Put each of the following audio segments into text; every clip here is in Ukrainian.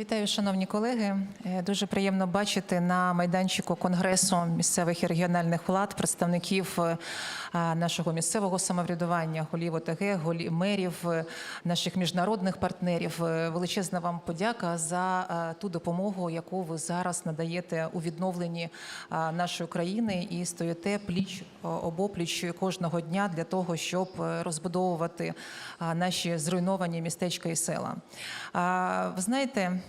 Вітаю, шановні колеги. Е, Дуже приємно бачити на майданчику конгресу місцевих і регіональних влад представників е, нашого місцевого самоврядування, голів ОТГ, голів мерів, е, наших міжнародних партнерів. Величезна вам подяка за ту допомогу, яку ви зараз надаєте у відновленні нашої країни і стоїте пліч обопліч кожного дня для того, щоб розбудовувати наші зруйновані містечка і села. Ви знаєте,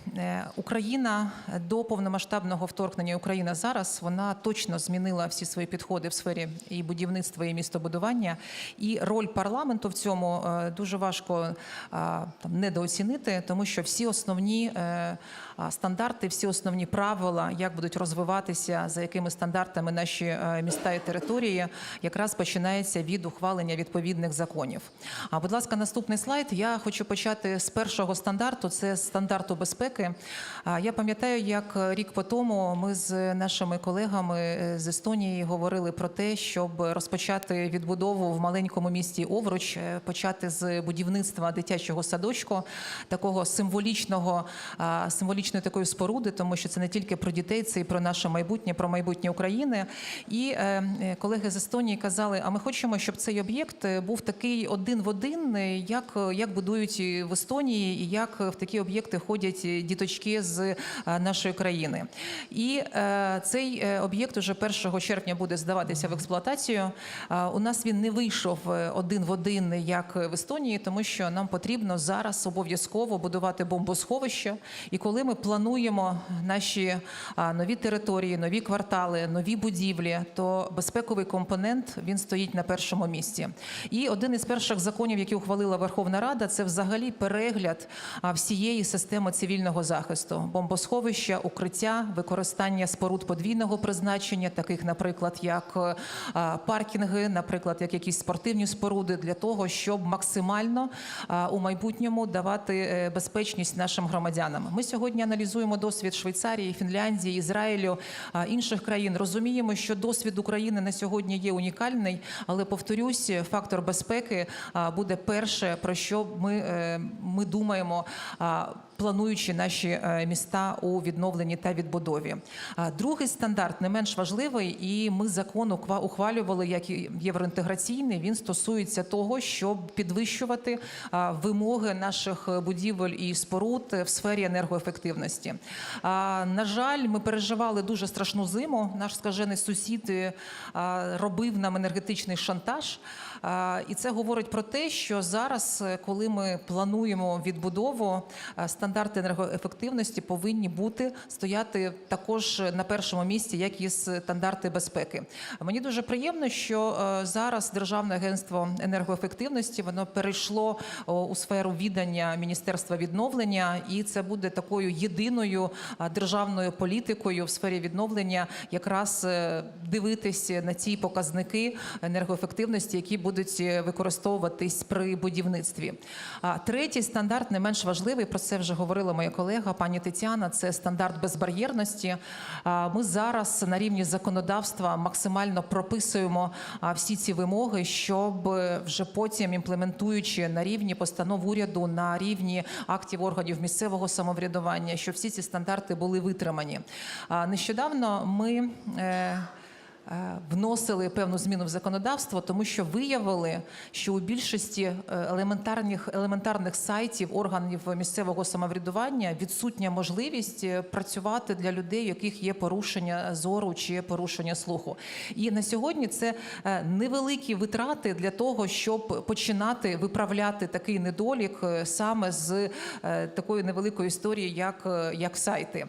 Україна до повномасштабного вторгнення Україна зараз вона точно змінила всі свої підходи в сфері і будівництва, і містобудування. І роль парламенту в цьому е, дуже важко там недооцінити, тому що всі основні е, стандарти, всі основні правила, як будуть розвиватися, за якими стандартами наші е, міста і території, якраз починається від ухвалення відповідних законів. А будь ласка, наступний слайд. Я хочу почати з першого стандарту. Це стандарту безпеки. А, Я пам'ятаю, як рік по тому ми з нашими колегами е, з Естонії говорили про те, щоб розпочати відбудову в маленькому місті Овруч, е, почати з будівництва дитячого садочку, такого символічного, символічної такої споруди, тому що це не тільки про дітей, це і про наше майбутнє, про майбутнє України. І е, е, колеги з Естонії казали: а ми хочемо, щоб цей об'єкт е, був такий один в один, е, як, як будують в Естонії, і як в такі об'єкти ходять е, діточки з е, нашої країни. І е, цей е, об'єкт уже 1 червня буде здаватися в експлуатацію. У нас він не вийшов один в один, як в Естонії, тому що нам потрібно зараз обов'язково будувати бомбосховища. І коли ми плануємо наші нові території, нові квартали, нові будівлі, то безпековий компонент він стоїть на першому місці. І один із перших законів, які ухвалила Верховна Рада, це взагалі перегляд всієї системи цивільного захисту, бомбосховища, укриття, використання споруд подвійного призначення, таких, наприклад, як паркінги, наприклад, як якісь спортивні споруди, для того, щоб максимально у майбутньому давати е, безпечність нашим громадянам. Ми сьогодні аналізуємо досвід Швейцарії, Фінляндії, Ізраїлю, інших країн. Розуміємо, що досвід України на сьогодні є унікальний, але повторюсь, фактор безпеки буде перше, про що ми, е, ми думаємо. Плануючи наші е, міста у відновленні та відбудові, другий стандарт не менш важливий, і ми закон ухвалювали як євроінтеграційний. Він стосується того, щоб підвищувати вимоги наших будівель і споруд в сфері енергоефективності. На жаль, ми переживали дуже страшну зиму. Наш скажений сусід е, робив нам енергетичний шантаж. І це говорить про те, що зараз, е, коли ми плануємо відбудову, е, стандарти енергоефективності повинні бути стояти також на першому місці, як і стандарти безпеки. Мені дуже приємно, що е, зараз Державне агентство енергоефективності воно перейшло у сферу відання Міністерства відновлення, і це буде такою єдиною державною політикою в сфері відновлення, якраз дивитися на ці показники енергоефективності, які будуть е, використовуватись при будівництві. Третій стандарт не менш важливий. Про це вже говорила моя колега пані Тетяна. Це стандарт безбар'єрності. Ми зараз на рівні законодавства максимально прописуємо всі ці вимоги, щоб е, вже потім імплементуючи на рівні постанов уряду, на рівні актів органів місцевого самоврядування, щоб всі ці стандарти були витримані. Нещодавно ми. Е, Вносили певну зміну в законодавство, тому що виявили, що у більшості е, елементарних елементарних сайтів органів місцевого самоврядування відсутня можливість е, працювати для людей, у яких є порушення зору чи порушення слуху. І на сьогодні це невеликі витрати для того, щоб починати виправляти такий недолік саме з такої невеликої історії, як, як сайти.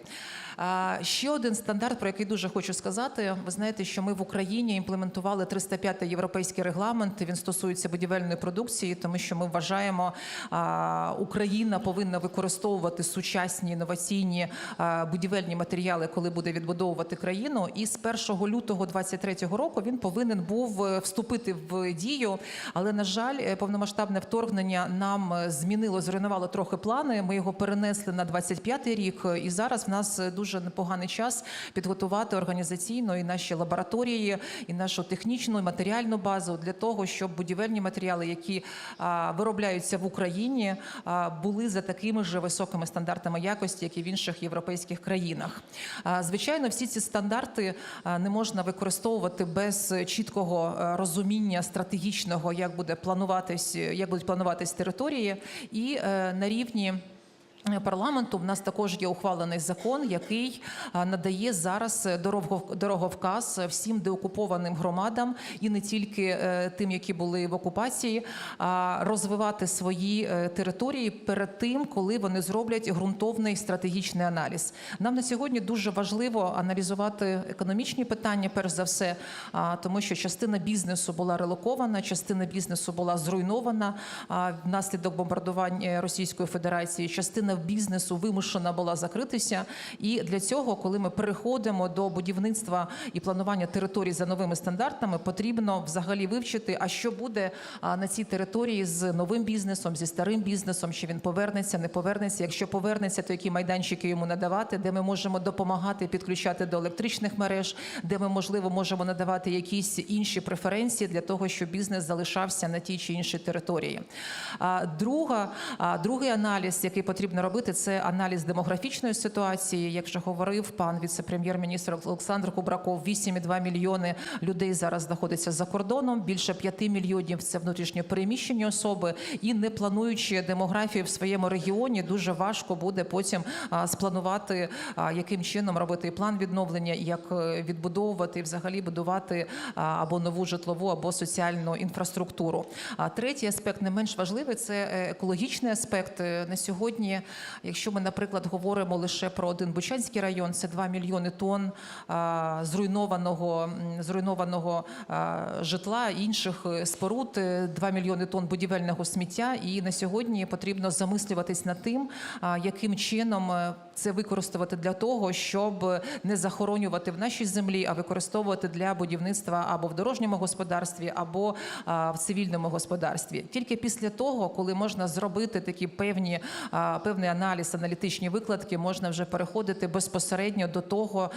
Ще один стандарт, про який дуже хочу сказати. Ви знаєте, що ми в Україні імплементували 305 європейський регламент. Він стосується будівельної продукції, тому що ми вважаємо, Україна повинна використовувати сучасні інноваційні будівельні матеріали, коли буде відбудовувати країну. І з 1 лютого 2023 року він повинен був е, вступити в дію. Але на жаль, е, повномасштабне вторгнення нам е, змінило, зруйнувало трохи плани. Ми його перенесли на 25 рік, і зараз в нас дуже дуже непоганий час підготувати організаційно і наші лабораторії, і нашу технічну і матеріальну базу для того, щоб будівельні матеріали, які виробляються в Україні, були за такими ж високими стандартами якості, як і в інших європейських країнах. Звичайно, всі ці стандарти не можна використовувати без чіткого розуміння стратегічного, як буде плануватись, як будуть плануватись території, і е, на рівні. Парламенту в нас також є ухвалений закон, який надає зараз дорого- дороговказ всім деокупованим громадам і не тільки е, тим, які були в окупації, а розвивати свої е, території перед тим, коли вони зроблять ґрунтовний стратегічний аналіз. Нам на сьогодні дуже важливо аналізувати економічні питання, перш за все, тому що частина бізнесу була релокована, частина бізнесу була зруйнована внаслідок бомбардування Російської Федерації. Частина бізнесу вимушена була закритися. І для цього, коли ми переходимо до будівництва і планування територій за новими стандартами, потрібно взагалі вивчити, а що буде на цій території з новим бізнесом, зі старим бізнесом, чи він повернеться, не повернеться. Якщо повернеться, то які майданчики йому надавати, де ми можемо допомагати підключати до електричних мереж, де ми можливо можемо надавати якісь інші преференції для того, щоб бізнес залишався на тій чи іншій території. А друга, другий аналіз, який потрібно робити, це аналіз демографічної ситуації. Як вже говорив пан віце-прем'єр-міністр Олександр Кубраков, 8,2 мільйони людей зараз знаходиться за кордоном. Більше 5 мільйонів це внутрішньо переміщені особи, і не плануючи демографію в своєму регіоні, дуже важко буде потім спланувати, яким чином робити план відновлення, як е, відбудовувати взагалі будувати або нову житлову, або соціальну інфраструктуру. А третій аспект, не менш важливий, це е, екологічний аспект. Е, На сьогодні, якщо ми, наприклад, говоримо лише про один Бучанський район, це 2 мільйони тонн зруйнованого зруйнованого житла інших е, споруд, е, 2 мільйони тонн будівельного сміття. І на сьогодні потрібно замислюватись над тим, яким чином е, це використовувати для того, щоб не захоронювати в нашій землі, а використовувати для будівництва або в дорожньому господарстві, або в цивільному господарстві. Тільки після того, коли можна зробити такі певні а, певний аналіз, аналітичні викладки, можна вже переходити безпосередньо до того,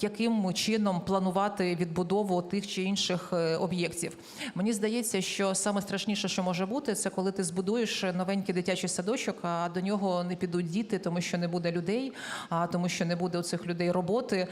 яким чином планувати відбудову тих чи інших е, об'єктів. Мені здається, що саме страшніше, що може бути, це коли ти збудуєш новенький дитячий садочок, а до нього не підуть діти, тому що не буде людей, а тому що не буде у цих людей роботи.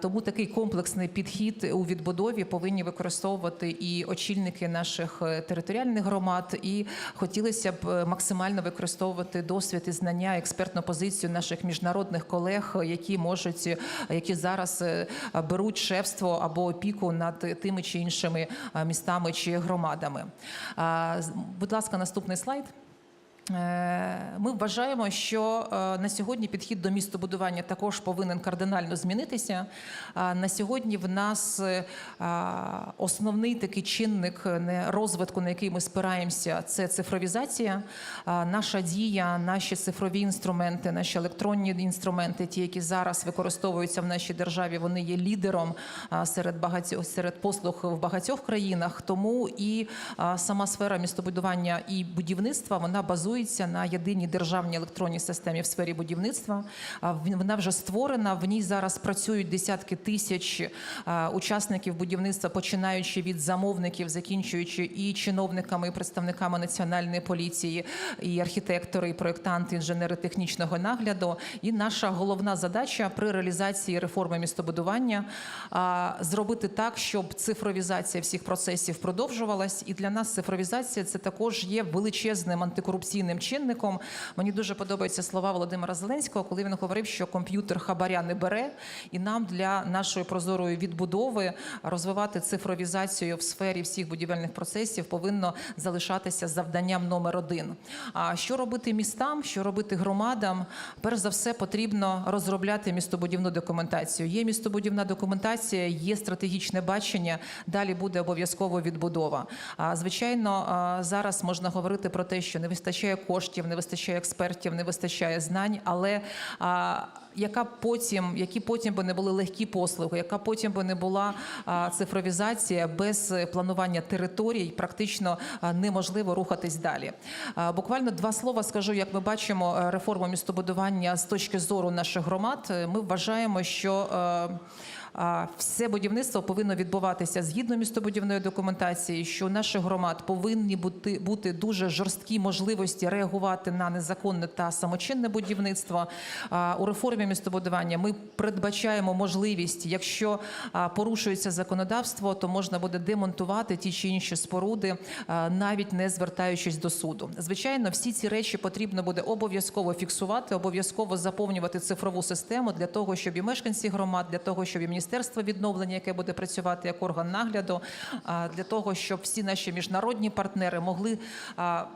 Тому такий комплексний підхід у відбудові повинні використовувати і очільники наших е, територіальних громад. І хотілося б е, максимально використовувати досвід і знання, експертну позицію наших міжнародних колег, які можуть, які зараз е, беруть шефство або опіку над тими чи іншими е, містами чи громадами. Будь ласка, наступний слайд. Е, Ми вважаємо, що е, на сьогодні підхід до містобудування також повинен кардинально змінитися. На сьогодні в нас е, основний такий чинник розвитку, на який ми спираємося, це цифровізація. Наша дія, наші цифрові інструменти, наші електронні інструменти, ті, які зараз використовуються в нашій державі, вони є лідером серед багатьох серед послуг в багатьох країнах. Тому і сама сфера містобудування і будівництва вона базується на єдиній державній електронній системі в сфері будівництва. Вона вже створена. В ній зараз працюють десятки тисяч учасників будівництва, починаючи від замовників, закінчуючи і чиновниками, і представниками національної поліції, і архітектори, і проєктанти, інженери технічного нагляду. І наша головна задача при реалізації реформи містобудування зробити так, щоб цифровізація всіх процесів продовжувалась. І для нас цифровізація це також є величезним антикорупційним чинником. Мені дуже подобаються слова Володимира Зеленського, коли він говорив, що комп'ютер хабаря не бере, і нам для нашої прозорої відбудови розвивати цифровізацію в сфері всіх будівельних процесів повинно залишатися завданням номер один. А що робити містам, що робити громадам? Перш за все, потрібно розробляти містобудівну документацію. Є містобудівна документація, є стратегічне бачення. Далі буде обов'язково відбудова. А звичайно, зараз можна говорити про те, що не вистачає коштів, не вистачає експертів, не вистачає знань, але а, яка потім, які потім би не були легкі послуги, яка потім би не була а, цифровізація без планування територій, практично а, неможливо рухатись далі. А, Буквально два слова скажу, як ми бачимо е, реформу містобудування з точки зору наших громад. Е, Ми вважаємо, що е, а, Все будівництво повинно відбуватися згідно містобудівної документації, що наших громад повинні бути, бути дуже жорсткі можливості реагувати на незаконне та самочинне будівництво. У реформі містобудування ми передбачаємо можливість, якщо порушується законодавство, то можна буде демонтувати ті чи інші споруди, навіть не звертаючись до суду. Звичайно, всі ці речі потрібно буде обов'язково фіксувати, обов'язково заповнювати цифрову систему для того, щоб і мешканці громад, для того, щоб і міністерство відновлення, яке буде працювати як орган нагляду, для того, щоб всі наші міжнародні партнери могли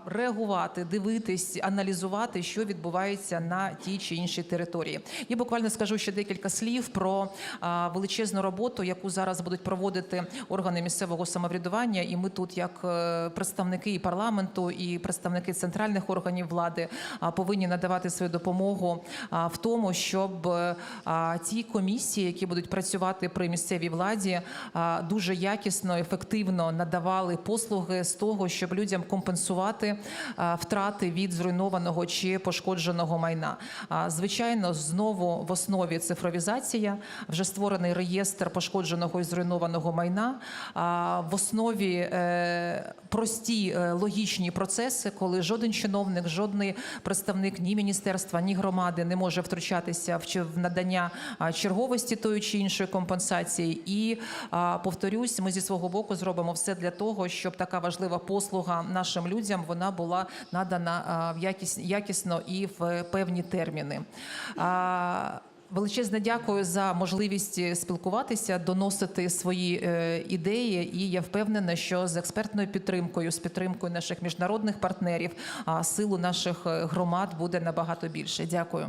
реагувати, дивитись, аналізувати, що відбувається на тій чи іншій території. Я буквально скажу ще декілька слів про величезну роботу, яку зараз будуть проводити органи місцевого самоврядування. І ми тут, як е, представники і парламенту, і представники центральних органів влади, повинні надавати свою допомогу в тому, щоб ті комісії, які будуть працювати при місцевій владі, дуже якісно, ефективно надавали послуги з того, щоб людям компенсувати втрати від зруйнованого чи пошкодженого майна. Звичайно, знову в основі цифровізація, вже створений реєстр пошкодженого і зруйнованого майна. В основі е, прості е, логічні процеси, коли жоден чиновник, жодний представник ні міністерства, ні громади не може втручатися в надання черговості тої чи іншої компенсації. І повторюсь, ми зі свого боку зробимо все для того, щоб така важлива послуга нашим людям вона була надана якісно і в певні терміни. Величезне дякую за можливість спілкуватися, доносити свої е, ідеї. І я впевнена, що з експертною підтримкою, з підтримкою наших міжнародних партнерів, а силу наших е, громад буде набагато більше. Дякую.